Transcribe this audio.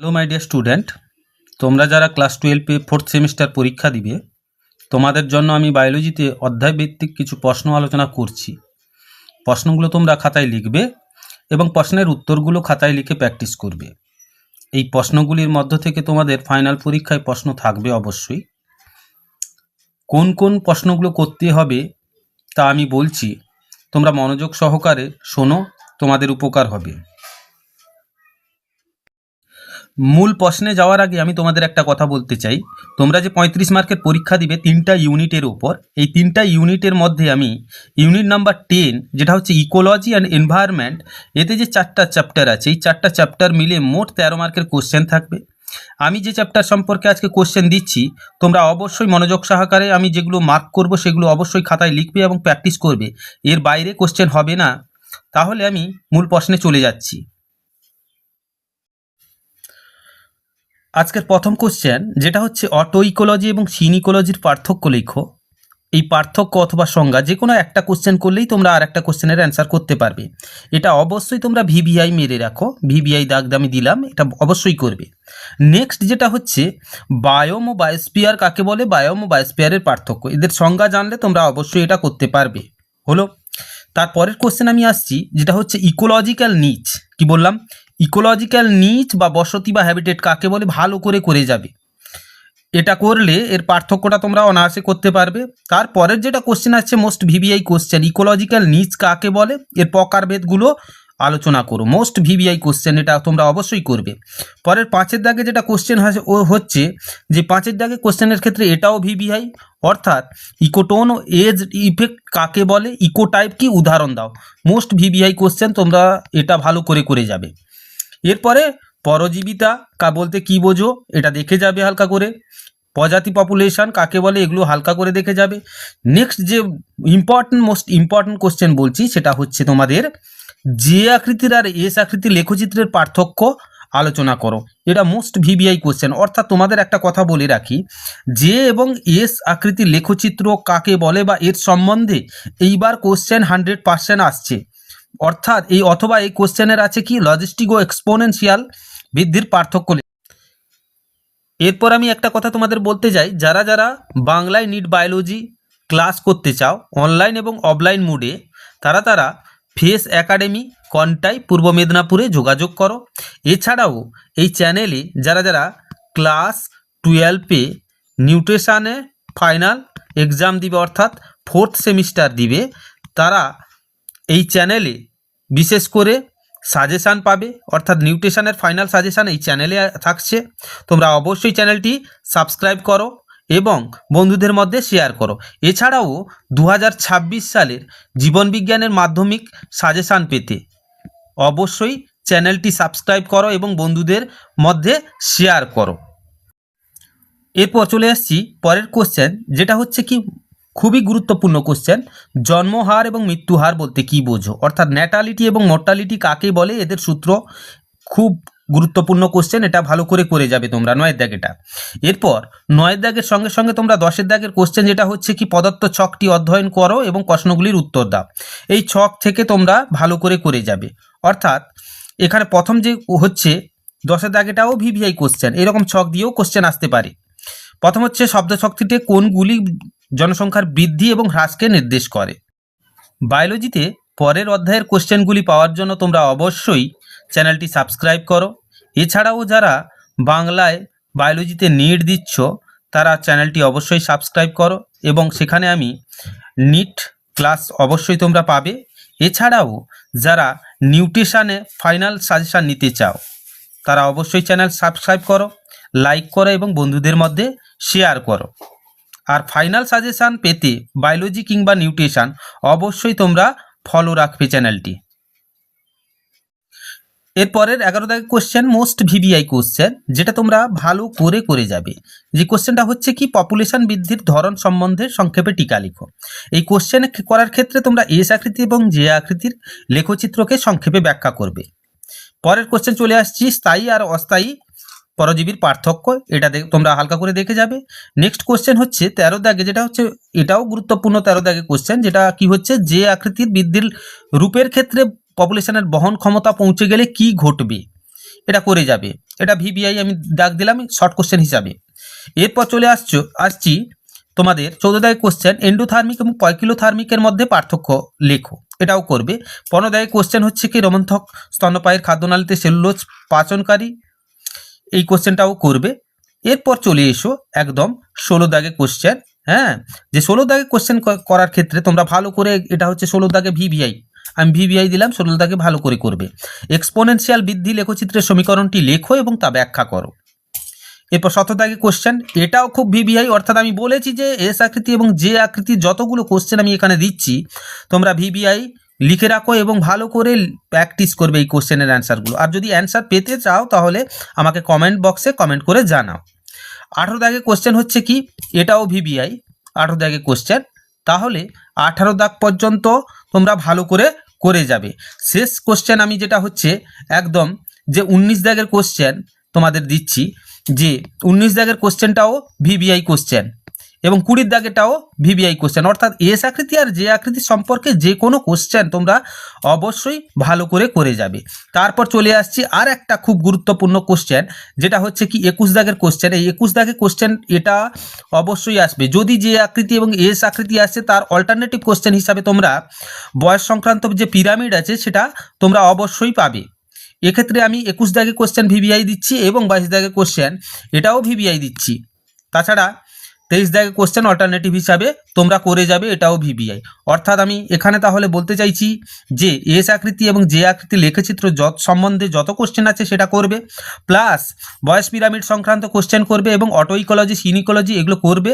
Hello my dear student তোমরা যারা class টুয়েলভে ফোর্থ সেমিস্টার পরীক্ষা দিবে, তোমাদের জন্য আমি বায়োলজিতে অধ্যায়ভিত্তিক কিছু প্রশ্ন আলোচনা করছি। প্রশ্নগুলো তোমরা খাতায় লিখবে এবং প্রশ্নের উত্তরগুলো খাতায় লিখে প্র্যাকটিস করবে। এই প্রশ্নগুলির মধ্য থেকে তোমাদের ফাইনাল পরীক্ষায় প্রশ্ন থাকবে অবশ্যই। কোন কোন প্রশ্নগুলো করতে হবে তা আমি বলছি। তোমরা মনোযোগ সহকারে শোনো, তোমাদের উপকার হবে। মূল প্রশ্নে যাওয়ার আগে আমি তোমাদের একটা কথা বলতে চাই। তোমরা যে পঁয়ত্রিশ মার্কের পরীক্ষা দিবে তিনটা ইউনিটের ওপর এই তিনটা ইউনিটের মধ্যে আমি ইউনিট নাম্বার টেন, যেটা হচ্ছে ইকোলজি অ্যান্ড এনভায়রনমেন্ট, এতে যে চারটা চ্যাপ্টার আছে, এই চারটা চ্যাপ্টার মিলে মোট তেরো মার্কের কোশ্চেন থাকবে। আমি যে চ্যাপ্টার সম্পর্কে আজকে কোশ্চেন দিচ্ছি, তোমরা অবশ্যই মনোযোগ সহকারে আমি যেগুলো মার্ক করব সেগুলো অবশ্যই খাতায় লিখবে এবং প্র্যাকটিস করবে। এর বাইরে কোশ্চেন হবে না। তাহলে আমি মূল প্রশ্নে চলে যাচ্ছি। আজকের প্রথম কোশ্চেন যেটা হচ্ছে অটো ইকোলজি এবং সিন ইকোলজির পার্থক্য লেখো। এই পার্থক্য অথবা সংজ্ঞা যে কোনো একটা কোশ্চেন করলেই তোমরা আর একটা কোশ্চেনের অ্যান্সার করতে পারবে। এটা অবশ্যই তোমরা ভিভিআই মেরে রাখো। ভিভিআই দাগ আমি দিলাম, এটা অবশ্যই করবে। নেক্সট যেটা হচ্ছে বায়োম ও বায়োস্পিয়ার কাকে বলে? বায়োম ও বায়োস্পিয়ারের পার্থক্য। এদের সংজ্ঞা জানলে তোমরা অবশ্যই এটা করতে পারবে। হলো? তারপরের কোশ্চেন আমি আসছি, যেটা হচ্ছে ইকোলজিক্যাল নিচ কি বললাম? ইকোলজিক্যাল নিচ বা বসতি বা হ্যাবিটেট কাকে বলে ভালো করে করে যাবে। এটা করলে এর পার্থক্যটা তোমরা অনায়াসে করতে পারবে। তারপরের যেটা কোশ্চেন আছে মোস্ট ভিভিআই কোশ্চেন ইকোলজিক্যাল নিচ কাকে বলে? এর প্রকারভেদগুলো আলোচনা করো। মোস্ট ভিভিআই কোশ্চেন এটা তোমরা অবশ্যই করবে। পরের পাঁচের দাগে যেটা কোশ্চেন ও হচ্ছে যে পাঁচের দাগে কোশ্চেনের ক্ষেত্রে এটাও ভিভিআই অর্থাৎ ইকোটোন ও এজ ইফেক্ট কাকে বলে? ইকো টাইপ কি? উদাহরণ দাও। মোস্ট ভিভিআই কোশ্চেন তোমরা এটা ভালো করে করে যাবে। এরপরে পরজীবিতা, কা বলতে কি বোঝো, এটা দেখে যাবে হালকা করে। প্রজাতি পপুলেশন কাকে বলে, এগুলো হালকা করে দেখে যাবে। নেক্সট যে ইম্পর্টেন্ট মোস্ট ইম্পর্টেন্ট কোশ্চেন বলছি, সেটা হচ্ছে তোমাদের যে আকৃতির আর এস আকৃতির লেখচিত্রের পার্থক্য আলোচনা করো। এটা মোস্ট ভিভিআই কোশ্চেন অর্থাৎ তোমাদের একটা কথা বলে রাখি, যে এবং এস আকৃতির লেখচিত্র কাকে বলে বা এর সম্বন্ধে এইবার কোশ্চেন হান্ড্রেড পার্সেন্ট আসছে। অর্থাৎ এই অথবা এই কোশ্চেনের আছে কি? লজিস্টিক ও এক্সপোনেনশিয়াল বৃদ্ধির পার্থক্য এরপর আমি একটা কথা তোমাদের বলতে যাই। যারা যারা বাংলায় নিট বায়োলজি ক্লাস করতে চাও অনলাইন এবং অফলাইন মোডে তারা তারা ফেস একাডেমি, কন্টাই, পূর্ব মেদিনীপুরে যোগাযোগ করো। এছাড়াও এই চ্যানেলে যারা যারা ক্লাস টুয়েলভে নিউট্রিশনে ফাইনাল এক্সাম দিবে, অর্থাৎ ফোর্থ সেমিস্টার দিবে, তারা এই চ্যানেলে বিশেষ করে সাজেশান পাবে, অর্থাৎ নিউট্রিশনের ফাইনাল সাজেশান এই চ্যানেলে থাকছে। তোমরা অবশ্যই চ্যানেলটি সাবস্ক্রাইব করো এবং বন্ধুদের মধ্যে শেয়ার করো। এছাড়াও দু হাজার ছাব্বিশ সালের জীবনবিজ্ঞানের মাধ্যমিক সাজেশান পেতে অবশ্যই চ্যানেলটি সাবস্ক্রাইব করো এবং বন্ধুদের মধ্যে শেয়ার করো। এরপর চলে আসছি পরের কোশ্চেন যেটা হচ্ছে কি খুবই গুরুত্বপূর্ণ কোশ্চেন জন্মহার এবং মৃত্যুহার বলতে কি বোঝো? অর্থাৎ ন্যাটালিটি এবং মর্টালিটি কাকে বলে? এদের সূত্র খুব গুরুত্বপূর্ণ কোশ্চেন এটা ভালো করে করে যাবে তোমরা, নয়ের দাগেটা এরপর, নয়ের দাগের সঙ্গে সঙ্গে তোমরা দশের দাগের কোশ্চেন যেটা হচ্ছে কি পদার্থ ছকটি অধ্যয়ন করো এবং প্রশ্নগুলির উত্তর দাও। এই ছক থেকে তোমরা ভালো করে করে যাবে। অর্থাৎ, এখানে প্রথম যে হচ্ছে, দশের দাগেটাও ভিভিআই কোশ্চেন এরকম ছক দিয়েও কোশ্চেন আসতে পারে। প্রথম হচ্ছে শব্দ শক্তিতে কোনগুলি জনসংখ্যার বৃদ্ধি এবং হ্রাসকে নির্দেশ করে। বায়োলজিতে পরের অধ্যায়ের কোশ্চেনগুলি পাওয়ার জন্য তোমরা অবশ্যই চ্যানেলটি সাবস্ক্রাইব করো। এছাড়াও যারা বাংলায় বায়োলজিতে নিট দিচ্ছ, তারা চ্যানেলটি অবশ্যই সাবস্ক্রাইব করো এবং সেখানে আমি নিট ক্লাস অবশ্যই তোমরা পাবে। এছাড়াও যারা নিউট্রিশানে ফাইনাল সাজেশান নিতে চাও, তারা অবশ্যই চ্যানেল সাবস্ক্রাইব করো, লাইক করো এবং বন্ধুদের মধ্যে শেয়ার করো। আর ফাইনাল সাজেশান পেতে বায়োলজি কিংবা নিউট্রিশন অবশ্যই তোমরা ফলো রাখবে চ্যানেলটি এরপরের এগারো দাগে কোশ্চেন মোস্ট ভিভিআই কোশ্চেন যেটা তোমরা ভালো করে করে যাবে। যে কোশ্চেনটা হচ্ছে কি পপুলেশন বৃদ্ধির ধরন সম্বন্ধে সংক্ষেপে টিকা লিখো। এই কোশ্চেন করার ক্ষেত্রে তোমরা এস আকৃতি এবং জে আকৃতির লেখচিত্রকে সংক্ষেপে ব্যাখ্যা করবে। পরের কোশ্চেন চলে আসছি, স্থায়ী আর অস্থায়ী পরজীবীর পার্থক্য, এটা তোমরা হালকা করে দেখে যাবে। নেক্সট কোশ্চেন হচ্ছে, তেরো দাগে যেটা হচ্ছে, এটাও গুরুত্বপূর্ণ তেরো দাগে কোশ্চেন যেটা কি হচ্ছে, যে আকৃতির বৃদ্ধির রূপের ক্ষেত্রে পপুলেশনের বহন ক্ষমতা পৌঁছে গেলে কি ঘটবে? এটা করে যাবে। এটা ভিবিআই আমি দাগ দিলাম শর্ট কোশ্চেন হিসাবে। এরপর চলে আসছো আসছি তোমাদের চৌদ্দ দাগের কোশ্চেন এন্ডোথার্মিক এবং পয়কিলোথার্মিকের মধ্যে পার্থক্য লেখো, এটাও করবে। পনেরো দাগের কোশ্চেন হচ্ছে কি, রোমন্থক স্তন্যপায়ের খাদ্যনালীতে সেলুলোজ পাচনকারী এই কোশ্চেনটাও করবে। এরপর চলে এসো একদম ষোলো দাগে কোশ্চেন হ্যাঁ? যে ষোলো দাগে কোশ্চেন করার ক্ষেত্রে তোমরা ভালো করে এটা হচ্ছে ষোলো দাগে ভিভিআই। আমি ভিভিআই দিলাম, ষোলো দাগে ভালো করে করবে। এক্সপোনেনশিয়াল বৃদ্ধি লেখচিত্রের সমীকরণটি লেখো এবং তা ব্যাখ্যা করো। এরপর শত দাগে কোশ্চেন, এটাও খুব ভিভিআই, অর্থাৎ আমি বলেছি যে এস আকৃতি এবং যে আকৃতি যতগুলো কোশ্চেন আমি এখানে দিচ্ছি, তোমরা ভিভিআই লিখে রাখো এবং ভালো করে প্র্যাকটিস করবে এই কোশ্চেনের অ্যান্সারগুলো আর যদি অ্যান্সার পেতে চাও তাহলে আমাকে কমেন্ট বক্সে কমেন্ট করে জানাও। আঠেরো দাগে কোশ্চেন হচ্ছে কি? এটাও ভিভিআই আঠেরো দাগে কোশ্চেন তাহলে আঠারো দাগ পর্যন্ত তোমরা ভালো করে করে যাবে। শেষ কোশ্চেন আমি যেটা হচ্ছে একদম যে উনিশ দাগের কোশ্চেন তোমাদের দিচ্ছি যে উনিশ দাগের কোশ্চেনটাও ভিভিআই কোশ্চেন এবং কুড়ির দাগেটাও ভিভিআই কোশ্চেন অর্থাৎ এস আকৃতি আর যে আকৃতি সম্পর্কে যে কোনো কোশ্চেন তোমরা অবশ্যই ভালো করে করে যাবে। তারপর চলে আসছি আর একটা খুব গুরুত্বপূর্ণ কোশ্চেন যেটা হচ্ছে কি একুশ দাগের কোশ্চেন এই একুশ দাগের কোশ্চেন এটা অবশ্যই আসবে। যদি যে আকৃতি এবং এস আকৃতি আসছে তার অল্টারনেটিভ কোশ্চেন হিসাবে তোমরা বয়স সংক্রান্ত যে পিরামিড আছে, সেটা তোমরা অবশ্যই পাবে। এক্ষেত্রে আমি একুশ দাগের কোশ্চেন ভিভিআই দিচ্ছি এবং বাইশ দাগের কোশ্চেন এটাও ভিভিআই দিচ্ছি। তাছাড়া তেইশ দাগে কোশ্চেন অল্টারনেটিভ হিসাবে তোমরা করে যাবে এটাও ভিবিআই অর্থাৎ আমি এখানে তাহলে বলতে চাইছি যে এস আকৃতি এবং যে আকৃতি লেখচিত্র যত সম্বন্ধে যত কোশ্চেন আছে সেটা করবে প্লাস বয়স পিরামিড সংক্রান্ত কোশ্চেন করবে এবং অটো ইকোলজি সিনিকোলজি এগুলো করবে।